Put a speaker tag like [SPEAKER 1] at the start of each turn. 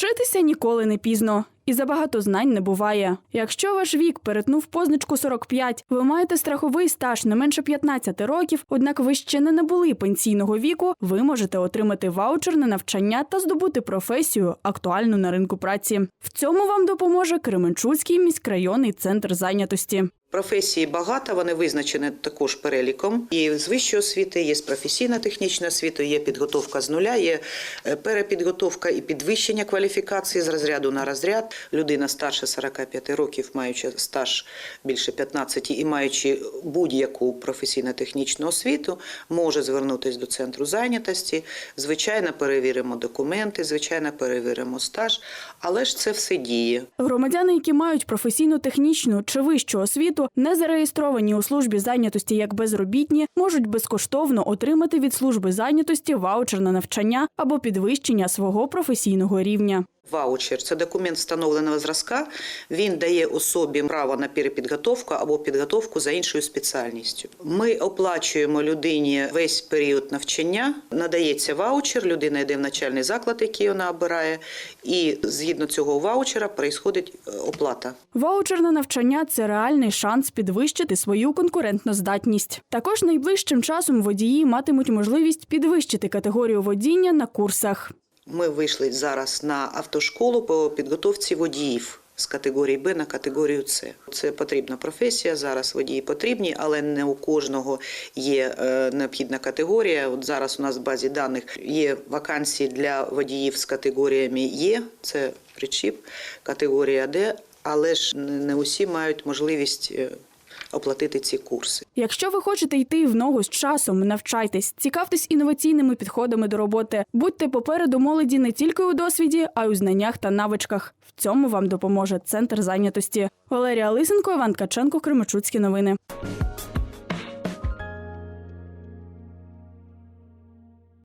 [SPEAKER 1] Вчитися ніколи не пізно. І забагато знань не буває. Якщо ваш вік перетнув позначку 45, ви маєте страховий стаж не менше 15 років, однак ви ще не набули пенсійного віку, ви можете отримати ваучер на навчання та здобути професію, актуальну на ринку праці. В цьому вам допоможе Кременчуцький міськрайонний центр зайнятості.
[SPEAKER 2] Професії багато, вони визначені також переліком. І з вищої освіти, є з професійно-технічної освіти, є підготовка з нуля, є е, перепідготовка і підвищення кваліфікації з розряду на розряд. Людина старше 45 років, маючи стаж більше 15 і маючи будь-яку професійно-технічну освіту, може звернутися до центру зайнятості. Звичайно, перевіримо документи, звичайно, перевіримо стаж, але ж це все діє.
[SPEAKER 1] Громадяни, які мають професійну технічну чи вищу освіту, не зареєстровані у службі зайнятості як безробітні, можуть безкоштовно отримати від служби зайнятості ваучер на навчання або підвищення свого професійного рівня.
[SPEAKER 2] Ваучер це документ встановленого зразка. Він дає особі право на перепідготовку або підготовку за іншою спеціальністю. Ми оплачуємо людині весь період навчання. Надається ваучер, людина йде в навчальний заклад, який вона обирає, і згідно цього ваучера проїсходить е, оплата.
[SPEAKER 1] Ваучер на навчання це реальний шанс підвищити свою конкурентноздатність. Також найближчим часом водії матимуть можливість підвищити категорію водіння на курсах.
[SPEAKER 2] Ми вийшли зараз на автошколу по підготовці водіїв. З категорії Б на категорію С. Це потрібна професія. Зараз водії потрібні, але не у кожного є е, необхідна категорія. От зараз у нас в базі даних є вакансії для водіїв з категоріями Є, це причіп, категорія Д, але ж не не усі мають можливість е, оплатити ці курси.
[SPEAKER 1] Якщо ви хочете йти в ногу з часом, навчайтесь, цікавтесь інноваційними підходами до роботи. Будьте попереду молоді не тільки у досвіді, а й у знаннях та навичках. В цьому вам допоможе центр зайнятості. Валерія Лисенко, Іван Каченко, Кременчуцькі новини.